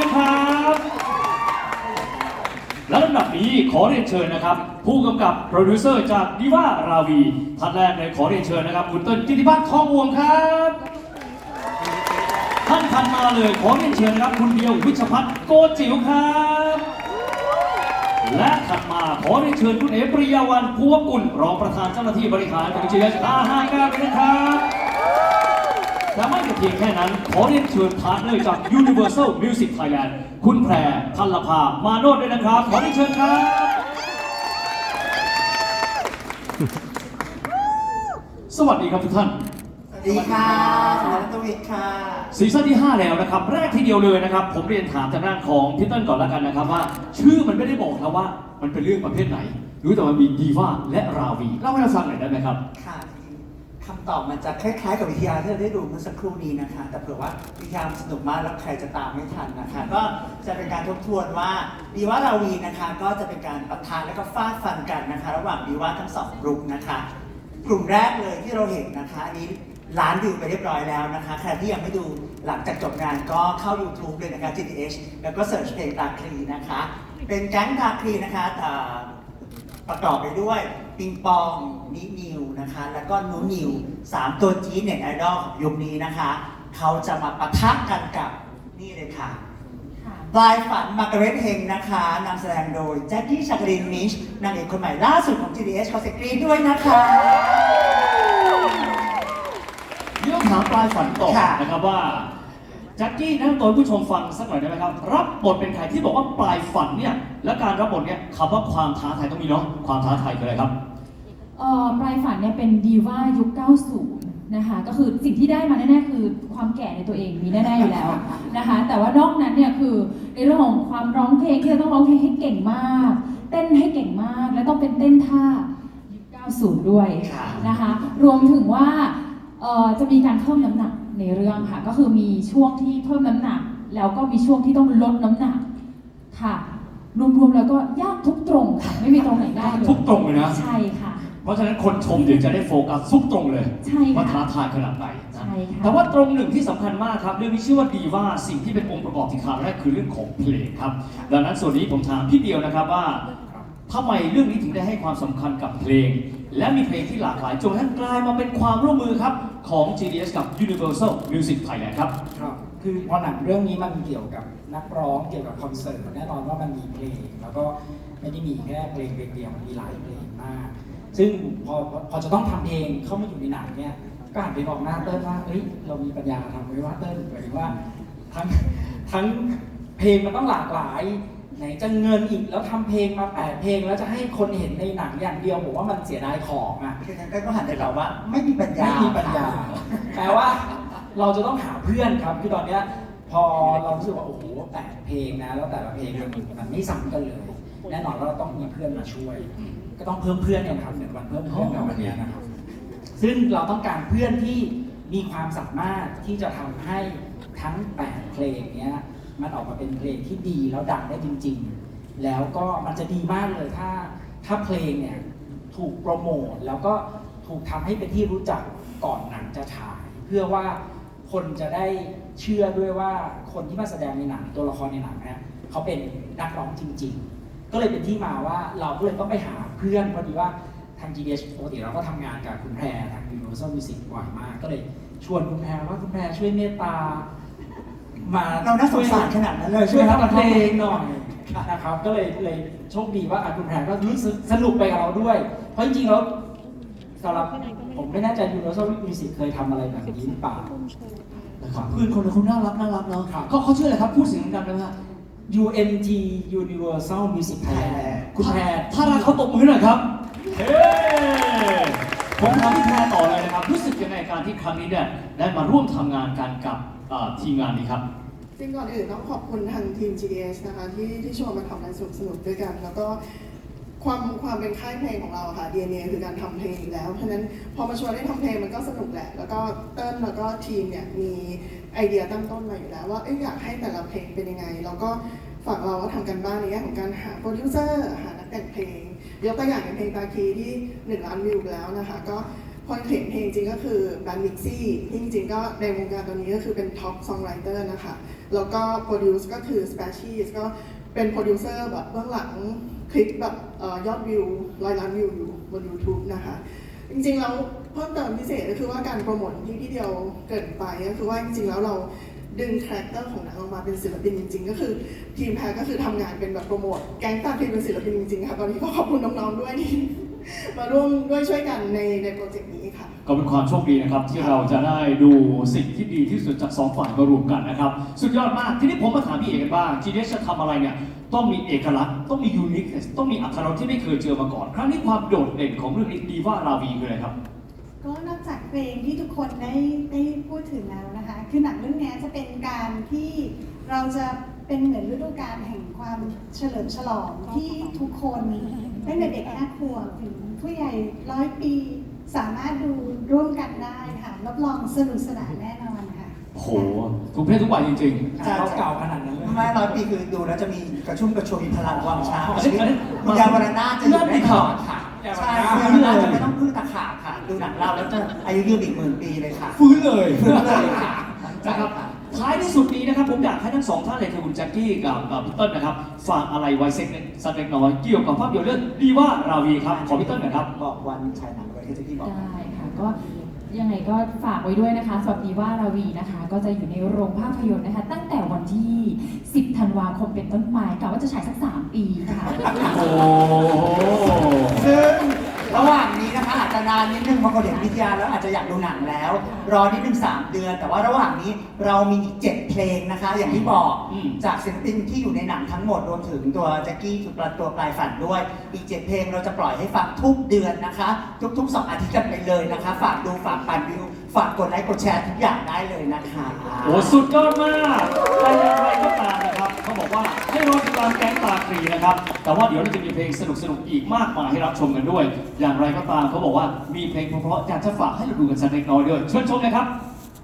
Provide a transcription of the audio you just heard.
นะครับและลำดับนี้ขอเรียนเชิญนะครับ ผู้กำกับโปรดิวเซอร์จากดิว่าราวีท่านแรกเลยขอเรียนเชิญนะครับคุณเติ้ลกิติพัฒน์ทองวงครับท่านทันมาเลยขอเรียนเชิญนะครับคุณเดียววิชพัฒน์โกจิ๋วครับและถัดมาขอเรียนเชิญคุณเอปริยาวันพัวกุลรองประธานเจ้าหน้าที่บริหารกองจีเอสอาห้าเก้าด้วยนะครับ และไม่แต่เพียงแค่นั้น ขอเรียนเชิญพาร์ทเนอร์จาก Universal Music Thailand คุณแพรพันลภา มาโนดด้วยนะครับ ขอเรียนเชิญครับ สวัสดีครับทุกท่าน สวัสดีค่ะสวัสดีตวิทย์ค่ะซีซั่นที่ 5 แล้วนะครับ แรกทีเดียวเลยนะครับ ผมเรียนถามทางด้านของพี่เติ้ลก่อนแล้วกันนะครับว่า ชื่อมันไม่ได้บอกนะว่า มันเป็นเรื่องประเภทไหน รู้แต่มันมีดีว่าและราวีเล่าให้เราฟังหน่อยได้ไหมครับ ค่ะ คำตอบมันจะคล้ายๆ กับวิทยาที่เราได้ดูเมื่อสักครู่นี้นะคะ แต่เผื่อว่าวิทยาสนุกมากแล้วใครจะตามไม่ทันนะคะ ก็จะเป็นการทบทวนว่าดีว่าราวีนะคะ ก็จะเป็นการประทะและก็ฟาดฟันกันนะคะ ระหว่างดีว่าทั้งสองกลุ่มนะคะ กลุ่มแรกเลยที่เราเห็นนะคะอันนี้ล้านวิวไปเรียบร้อยแล้วนะคะใครที่ยังไม่ดูหลังจากจบงานก็เข้า YouTube เลยนะคะ GTH แล้วก็เสิร์ชเพลงตาคลีนะคะ เป็นแก๊งตาคลีนะคะแต่ประกอบไปด้วย ปิงปองนินิวนะคะ แล้วก็นูนิวสามตัวจี๊ดเน็ตไอดอลของยุคนี้นะคะ เขาจะมาปะทะกันกับนี่เลยค่ะปลายฝันมาร์กาเร็ตเฮงนะคะนำแสดงโดยแจ็คกี้ชากรินมิชนางเอกคนใหม่ล่าสุดของ GDS ขอเสกรีนด้วยนะคะเดี๋ยวถามปลายฝันต่อค่ะ นะครับว่าแจ็คกี้นั่งตัวให้ผู้ชมฟังสักหน่อยได้ไหมครับ รับบทเป็นใครที่บอกว่าปลายฝันเนี่ยและการรับบทเนี่ยคำว่าความท้าทายต้องมีเนาะความท้าทายคืออะไรครับ เอ่อปลายฝันเนี่ยเป็นดีว่ายุค 90 นะคะ ก็คือสิ่งที่ได้มาแน่ๆคือความแก่ในตัวเองมีแน่ๆอยู่แล้วนะคะ แต่ว่านอกนั้นเนี่ยคือในเรื่องของความร้องเพลงที่เราต้องร้องเพลงให้เก่งมาก เต้นให้เก่งมาก และต้องเป็นเต้นท่ายุค 90 ด้วยนะคะ รวมถึงว่า จะมีการเพิ่มน้ำหนักในเรื่องค่ะ ก็คือมีช่วงที่เพิ่มน้ำหนัก แล้วก็มีช่วงที่ต้องลดน้ำหนักค่ะ รวมๆแล้วก็ยากทุกตรงค่ะ ไม่มีตรงไหนได้เลยทุกตรงเลยนะใช่ค่ะ เพราะฉะนั้นคนชมเดี๋ยวจะได้โฟกัสทุกตรงเลยใช่ว่าท้าค่ะทายขนาดไหนนะใช่ค่ะแต่ว่าตรงหนึ่งที่สำคัญมากครับ เรื่องนี้ชื่อว่าดีว่าสิ่งที่เป็นองค์ประกอบที่ขาดไม่ได้คือเรื่องของเพลงครับ ดังนั้นส่วนนี้ผมถามพี่เดียวนะครับว่า ทำไมเรื่องนี้ถึงได้ให้ความสำคัญกับเพลง และมีเพลงที่หลากหลายจนกระทั่งกลายมาเป็นความร่วมมือครับ ของ GDS กับ Universal Music Thailand ครับ ครับคือพอหนังเรื่องนี้มันเกี่ยวกับนักร้องเกี่ยวกับคอนเสิร์ตแน่นอนว่ามันมีเพลง แล้วก็ไม่ได้มีแค่เพลงเพลงเดียวมันมีหลายเพลงมาก ซึ่งพอพอจะต้องทำเพลงเข้ามาอยู่ในหนังเนี่ยก็หันไปบอกหน้าเติ้ลว่าเฮ้ยเรามีปัญญาทำไว้ว่าเติ้ลหมายถึงว่าทั้งทั้งเพลงมันต้องหลากหลาย ไหนจะเงินอีกแล้วทำเพลงมาแปดเพลง แล้วจะให้คนเห็นในหนังอย่างเดียวผมว่ามันเสียดายของอะคือนั้นก็หันไปตอบว่า ไม่มีปัญญาไม่มีปัญญาแปลว่าเราจะต้องหาเพื่อนครับคือตอนเนี้ยพอเรารู้สึกว่าโอ้โหแปดเพลงนะแล้วแต่ละเพลงมันมันไม่ซ้ำกันเลยแน่นอนว่าเราต้องมีเพื่อนมาช่วย ก็ต้องเพิ่มเพื่อนกันครับหนึ่งวันเพิ่มเพื่อนกันวันเนี้ยนะครับ ซึ่งเราต้องการเพื่อนที่มีความสามารถที่จะทำให้ทั้ง8เพลงเนี้ย มันออกมาเป็นเพลงที่ดีแล้วดังได้จริง ๆ แล้วก็มันจะดีมากเลยถ้าถ้าเพลงเนี่ยถูกโปรโมทแล้วก็ถูกทำให้เป็นที่รู้จักก่อนหนังจะฉาย เพื่อว่าคนจะได้เชื่อด้วยว่าคนที่มาแสดงในหนังตัวละครในหนังเนี่ยเขาเป็นนักร้องจริง ๆ ก็เลยเป็นที่มาว่าเราก็เลยต้องไปหาเพื่อนพอดีว่าทาง GDS ปกติเราก็ทำงานกับคุณแพรทาง Universal Music บ่อยมาก ก็เลยชวนคุณแพรว่าคุณแพรช่วยเมตตา มาเราน่าสงสารขนาดนั้นเลยช่วยใช่ไหมครับทำเพลงหน่อยนะครับก็เลยเลยโชคดีว่าอะคุณแพรก็รู้สึกสนุกไปกับเราด้วย เพราะจริงๆแล้วสำหรับผมไม่แน่ใจ Universal Music เคยทำอะไรแบบนี้หรือเปล่า นะครับเพื่อนคนนั้นเขาน่ารักน่ารักเนาะครับ เขาเขาชื่ออะไรครับ พูดเสียงดังๆได้ไหมฮะ UMG Universal Music Thailand คุณแพร ถ้ารักเขาตบมือหน่อยครับเฮ้ผมถามพี่แพรต่อเลยนะครับ กยังไงการที่ครั้งนี้เนี่ยได้มาร่วมทำงานกันกับเอ่อทีมงานนี้ครับ จริงก่อนอื่นต้องขอบคุณทางทีม GDS นะคะที่ที่ชวนมาทำอะไรสนุกๆด้วยกัน แล้วก็ความความเป็นค่ายเพลงของเราอะค่ะ DNA คือการทำเพลงอยู่แล้ว เพราะฉะนั้นพอมาชวนให้ทำเพลงมันก็สนุกแหละ แล้วก็เติ้ลแล้วก็ทีมเนี่ยมีไอเดียตั้งต้นมาอยู่แล้วว่าเอ้ยอยากให้แต่ละเพลงเป็นยังไง แล้วก็ฝั่งเราก็ทำกันบ้านในแง่ของการหาโปรดิวเซอร์หานักแต่งเพลง ยกตัวอย่างอย่างเพลงตาคีที่หนึ่งล้านวิวไปแล้วนะคะ ก็ คนเขียนเพลงจริงก็คือแบนด์มิกซี่ที่จริงๆก็ในวงการตอนนี้ก็คือเป็นท็อปซองไรเตอร์นะคะ แล้วก็โปรดิวซ์ก็คือสเปเชียสก็เป็นโปรดิวเซอร์แบบเบื้องหลังคลิปแบบอยอดวิวร้อยล้านวิวอยู่บน YouTube นะคะ จริงๆแล้วเพิ่มเติมพิเศษก็คือว่าการโปรโมทที่พี่เดียวเกิดไปก็คือว่าจริงๆแล้วเราดึงคาแรคเตอร์ของหนังออกมาเป็นศิลปินจริงๆ ก็คือทีมแพรก็คือทำงานเป็นแบบโปรโมทแก๊งตามทีมเป็นศิลปินจริงๆค่ะตอนนี้ก็ขอบคุณน้องๆด้วยที่มาร่วมด้วยช่วยกันในในโปรเจกต์นี้ ก็เป็นความโชคดีนะครับที่เราจะได้ดูสิ่งที่ดีที่สุดจากสองฝ่ายมารวมกันนะครับ สุดยอดมากทีนี้ผมมาถามพี่เอกกันบ้าง GDS จะทำอะไรเนี่ยต้องมีเอกลักษณ์ต้องมียูนิคต้องมีอัตลักษณ์ที่ไม่เคยเจอมาก่อน ครั้งนี้ความโดดเด่นของเรื่องนี้ดีว่าราวีคืออะไรครับก็นอกจากเพลงที่ทุกคนได้ได้พูดถึงแล้วนะคะ คือหนังเรื่องนี้จะเป็นการที่เราจะเป็นเหมือนฤดูกาลแห่งความเฉลิมฉลองที่ทุกคนตั้งแต่เด็กห้าขวบถึงผู้ใหญ่ร้อยปี สามารถดูร่วมกันได้ค่ะรับรองสนุกสนานแน่นอนค่ะโอ้โหทุกเพศทุกวัยจริงเขาเก่าขนาดนั้นเลย ไม่ร้อยปีคือดูแล้วจะมีกระชุ่มกระชวยมีพลังวังชาอันนี้อันนี้คุณยายวรนาถจะอยู่ได้ตลอดค่ะยาวรใช่นาถคุณยายวรนาถจะไม่ต้องพึ่งตะขาบค่ะ ดูหนังเราแล้วจะอายุยืนอีกหมื่นปีเลยค่ะๆฟื้นเลยฟื้นเลยค่ะ นะครับท้ายที่สุดนี้นะครับ ผมอยากให้ทั้งสองท่านเลยคือคุณแจ็คกี้กับกับพี่เติ้ลนะครับฝากอะไรไว้เซ็กเล็กสักเล็กน้อยเกี่ยวกับภาพยนตร์เรื่องดีว่าราวีครับขอพี่เติ้ลหน่อยครับ บอกวันฉายหนัง ไว้ที่พี่บอกได้ค่ะก็ยังไงก็ฝากไว้ด้วยนะคะสำหรับดีว่าราวีนะคะ ก็จะอยู่ในโรงภาพยนตร์นะคะ ตั้งแต่วันที่ 10 ธันวาคมเป็นต้นไปกะว่าจะฉายสัก 3 ปีค่ะ โอ้ ซึ่งระหว่างนี้นะคะอาจจะนานนิดนึงเพราะคนเห็นวิทยาแล้วอาจจะอยากดูหนังแล้ว รอนิดนึงสามเดือน แต่ว่าระหว่างนี้เรามีอีกเจ็ดเพลงนะคะ อย่างที่บอกอืม จากศิลปินที่อยู่ในหนังทั้งหมดรวมถึงตัวแจ็คกี้จุดปลาตัวปลายฝันด้วย อีกเจ็ดเพลงเราจะปล่อยให้ฟังทุกเดือนนะคะ ทุกๆสองอาทิตย์กันไปเลยนะคะ ฝากดูฝากปั่นวิวฝากกดไลค์กดแชร์ทุกอย่างได้เลยนะคะ โอ้สุดยอดมากแต่อย่างไรก็ตา ให้รอติดตามแก๊งตาครีนะครับ แต่ว่าเดี๋ยวเราจะมีเพลงสนุกๆอีกมากมายให้รับชมกันด้วย อย่างไรก็ตามเขาบอกว่ามีเพลงเพราะๆอยากจะฝากให้เราดูกันสักเล็กน้อยด้วยเชิญชมเลยครับ